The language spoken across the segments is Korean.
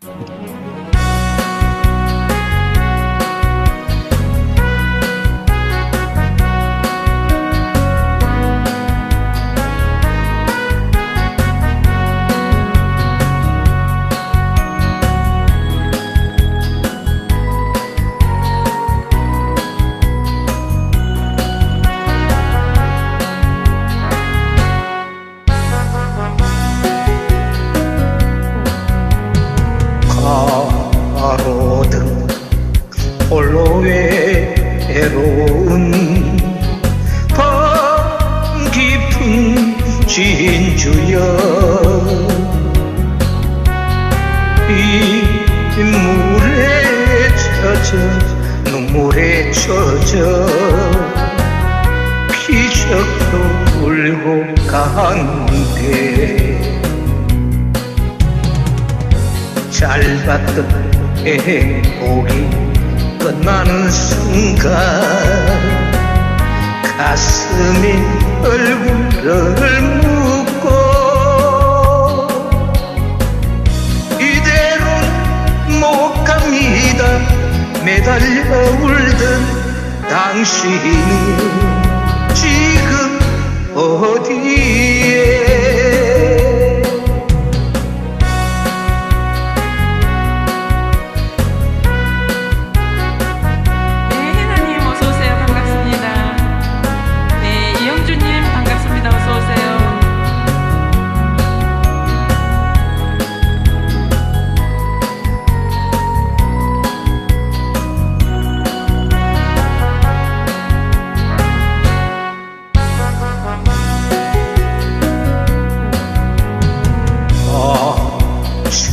가 로등 홀로 외로운 밤 깊은 진주여. 이 물에 젖어 눈물에 젖어 기적도 울고 간대 짧았던 행복이 끝나는 순간 가슴이 얼굴을 묻고 이대로는 못 갑니다. 매달려 울던 당신은 지금 어디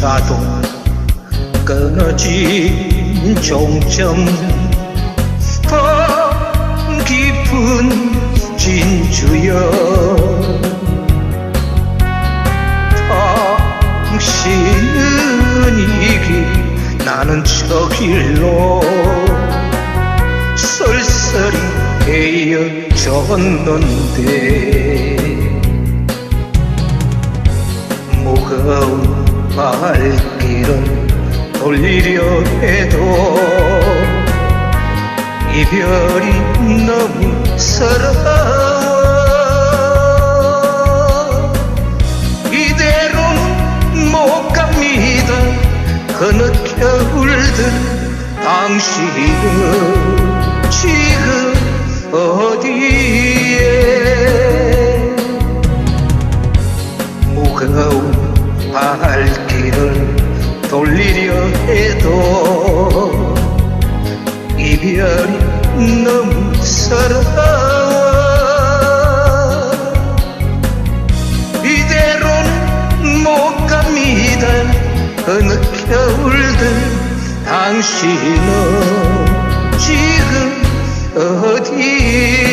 차도 끊어진 종점. 밤 깊은 진주여. 당신은 이기 나는 저 길로 쓸쓸히 헤어졌는데 돌리려 해도 이별이 너무 서러워. 이대로는 못 갑니다. 흐느껴 울던 당신은 지금 어디에? 무거운 발길을 돌리려 해도 이별이 너무 서러워 이대로는 못 갑니다. 흐느껴 울던 당신은 지금 어디에